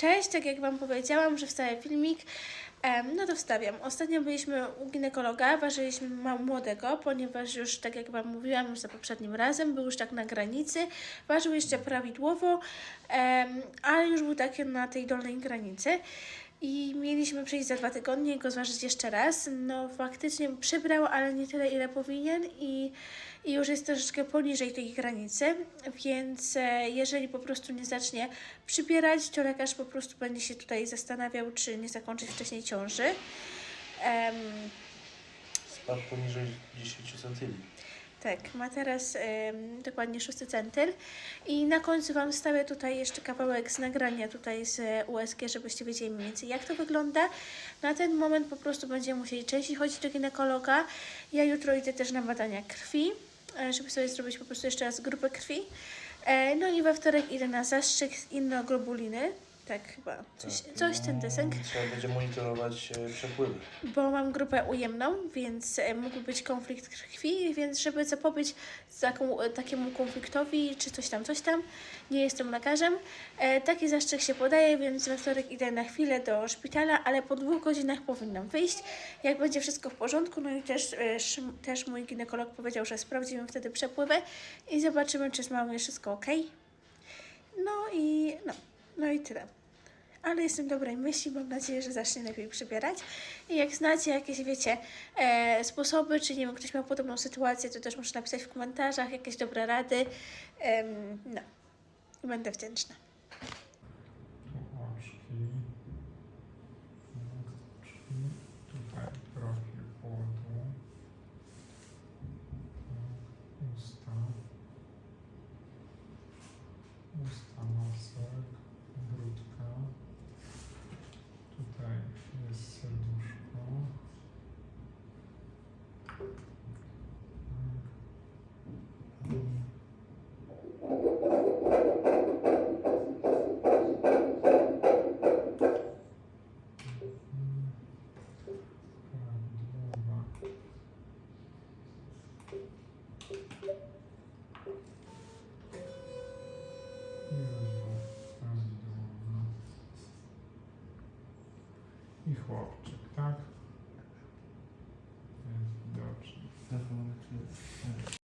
Cześć, tak jak Wam powiedziałam, że wstawię filmik, no to wstawiam. Ostatnio byliśmy u ginekologa, ważyliśmy młodego, ponieważ już, tak jak Wam mówiłam już za poprzednim razem, był już tak na granicy, ważył jeszcze prawidłowo, ale już był taki na tej dolnej granicy. I mieliśmy przyjść za dwa tygodnie i go zważyć jeszcze raz. No faktycznie przybrał, ale nie tyle, ile powinien i, i już jest troszeczkę poniżej tej granicy, więc e, jeżeli po prostu nie zacznie przybierać, to lekarz po prostu będzie się tutaj zastanawiał, czy nie zakończyć wcześniej ciąży. Em, Spadł poniżej 10 cm. Tak, ma teraz em, dokładnie 6 centyl i na końcu Wam wstawię tutaj jeszcze kawałek z nagrania tutaj z USG, żebyście wiedzieli mniej więcej jak to wygląda. Na ten moment po prostu będziemy musieli częściej chodzić do ginekologa. Ja jutro idę też na badania krwi, e, żeby sobie zrobić po prostu jeszcze raz grupę krwi. E, No i we wtorek idę na zastrzyk z innoglobuliny. Tak chyba, coś, Tak. coś ten deseń. Trzeba będzie monitorować e, przepływy. bo mam grupę ujemną, więc e, mógł być konflikt krwi, więc żeby zapobiec taką, e, takiemu konfliktowi, czy coś tam, coś tam, nie jestem lekarzem, e, taki zastrzyk się podaje, więc we wtorek idę na chwilę do szpitala, ale po dwóch godzinach powinnam wyjść, jak będzie wszystko w porządku, no i też, e, też mój ginekolog powiedział, że sprawdzimy wtedy przepływy i zobaczymy, czy z mamą jest wszystko ok. No i no, no i tyle ale jestem dobrej myśli, mam nadzieję, że zacznie lepiej przybierać. I jak znacie jakieś, wiecie, e, sposoby, czy nie wiem, ktoś miał podobną sytuację, to też muszę napisać w komentarzach jakieś dobre rady. Em, no, będę wdzięczna. Usta, usta, I chłopczyk, tak?